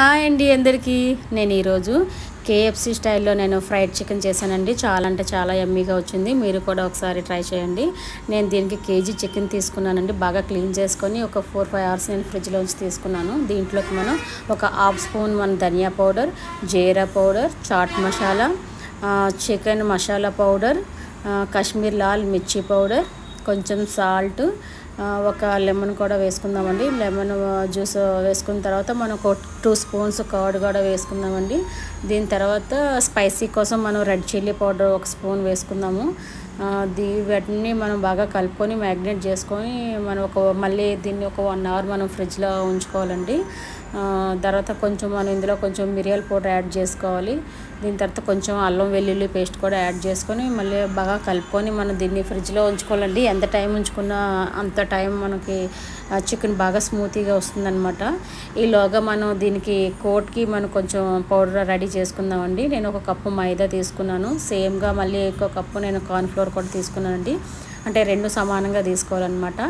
Hi అండి అందరికీ. నేను ఈరోజు కేఎఫ్సి స్టైల్లో నేను ఫ్రైడ్ చికెన్ చేశానండి. చాలా అంటే చాలా ఎమ్మీగా వచ్చింది. మీరు కూడా ఒకసారి ట్రై చేయండి. నేను దీనికి కేజీ చికెన్ తీసుకున్నానండి. బాగా క్లీన్ చేసుకొని ఒక ఫోర్ ఫైవ్ అవర్స్ నేను ఫ్రిడ్జ్లోంచి తీసుకున్నాను. దీంట్లోకి మనం ఒక హాఫ్ స్పూన్ మన dhaniya powder jeera powder chaat masala chicken masala powder Kashmir Lal మిర్చి పౌడర్ కొంచెం సాల్ట్ ఒక లెమన్ కూడా వేసుకుందామండి. లెమన్ జ్యూస్ వేసుకున్న తర్వాత మనం ఒక టూ స్పూన్స్ కర్డ్ కూడా వేసుకుందామండి. దీని తర్వాత స్పైసీ కోసం మనం రెడ్ చిల్లీ పౌడర్ ఒక స్పూన్ వేసుకుందాము. దీ వీటిని మనం బాగా కలుపుకొని మ్యాగ్నేట్ చేసుకొని మనం ఒక మళ్ళీ దీన్ని ఒక వన్ అవర్ మనం ఫ్రిడ్జ్లో ఉంచుకోవాలండి. తర్వాత కొంచెం మనం ఇందులో కొంచెం మిరియాల పౌడర్ యాడ్ చేసుకోవాలి. దీని తర్వాత కొంచెం అల్లం వెల్లుల్లి పేస్ట్ కూడా యాడ్ చేసుకొని మళ్ళీ బాగా కలుపుకొని మనం దీన్ని ఫ్రిడ్జ్లో ఉంచుకోవాలండి. ఎంత టైం ఉంచుకున్నా అంత టైం మనకి చికెన్ బాగా స్మూతీగా వస్తుందన్నమాట. ఈలోగా మనం దీనికి కోట్కి మనం కొంచెం పౌడర్ రెడీ చేసుకుందామండి. నేను ఒక కప్పు మైదా తీసుకున్నాను. సేమ్గా మళ్ళీ ఒక కప్పు నేను కార్న్ఫ్లోర్ కూడా తీసుకున్నానండి. అంటే రెండు సమానంగా తీసుకోవాలన్నమాట.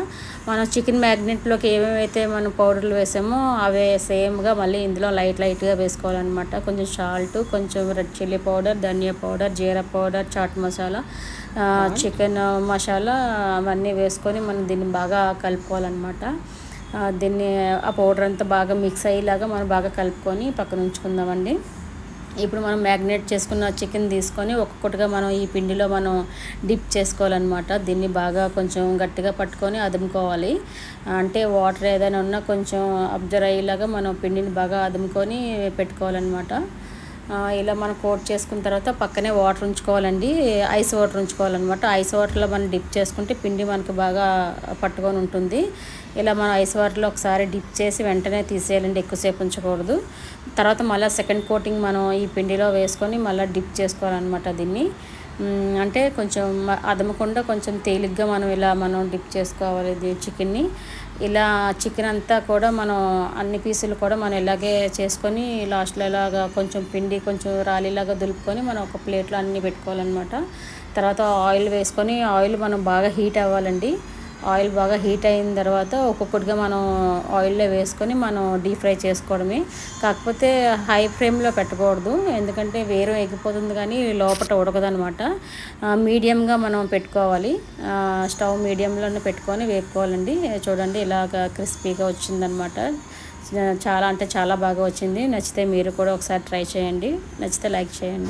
మనం చికెన్ మ్యాగ్నెట్లోకి ఏమేమైతే మనం పౌడర్లు వేసామో అవే సేమ్గా మళ్ళీ ఇందులో లైట్ లైట్గా వేసుకోవాలన్నమాట. కొంచెం సాల్ట్ కొంచెం red chilli powder dhaniya powder jeera powder chaat masala chicken masala అవన్నీ వేసుకొని మనం దీన్ని బాగా కలుపుకోవాలన్నమాట. దీన్ని ఆ పౌడర్ అంతా బాగా మిక్స్ అయ్యేలాగా మనం బాగా కలుపుకొని పక్కన ఉంచుకుందామండి. ఇప్పుడు మనం మ్యాగ్నేట్ చేసుకున్న చికెన్ తీసుకొని ఒక్కొక్కటిగా మనం ఈ పిండిలో మనం డిప్ చేసుకోవాలన్నమాట. దీన్ని బాగా కొంచెం గట్టిగా పట్టుకొని అదుముకోవాలి. అంటే వాటర్ ఏదైనా ఉన్నా కొంచెం అబ్జర్వ్ అయ్యేలాగా మనం పిండిని బాగా అదుముకొని పెట్టుకోవాలన్నమాట. ఇలా మనం కోట్ చేసుకున్న తర్వాత పక్కనే వాటర్ ఉంచుకోవాలండి. ఐస్ వాటర్ ఉంచుకోవాలన్నమాట. ఐస్ వాటర్లో మనం డిప్ చేసుకుంటే పిండి మనకు బాగా పట్టుకొని ఉంటుంది. ఇలా మనం ఐస్ వాటర్లో ఒకసారి డిప్ చేసి వెంటనే తీసేయాలండి. ఎక్కువసేపు ఉంచకూడదు. తర్వాత మళ్ళీ సెకండ్ కోటింగ్ మనం ఈ పిండిలో వేసుకొని మళ్ళీ డిప్ చేసుకోవాలన్నమాట దీన్ని. అంటే కొంచెం అదమకుండా కొంచెం తేలిగ్గా మనం ఇలా మనం డిప్ చేసుకోవాలి చికెన్ని. ఇలా చికెన్ అంతా కూడా మనం అన్ని పీసులు కూడా మనం ఇలాగే చేసుకొని లాస్ట్లో ఇలాగా కొంచెం పిండి కొంచెం రాలిలాగా దులుపుకొని మనం ఒక ప్లేట్లో అన్నీ పెట్టుకోవాలన్నమాట. తర్వాత ఆయిల్ వేసుకొని ఆయిల్ మనం బాగా హీట్ అవ్వాలండి. ఆయిల్ బాగా హీట్ అయిన తర్వాత ఒక్కొక్కటిగా మనం ఆయిల్లో వేసుకొని మనం డీప్ ఫ్రై చేసుకోవడమే. కాకపోతే హై ఫ్లేమ్లో పెట్టకూడదు. ఎందుకంటే వేరే ఎగిపోతుంది కానీ లోపల ఉడకదనమాట. మీడియంగా మనం పెట్టుకోవాలి. స్టవ్ మీడియంలోనే పెట్టుకొని వేపుకోవాలండి. చూడండి ఇలాగ క్రిస్పీగా వచ్చిందనమాట. చాలా అంటే చాలా బాగా వచ్చింది. నచ్చితే మీరు కూడా ఒకసారి ట్రై చేయండి. నచ్చితే లైక్ చేయండి.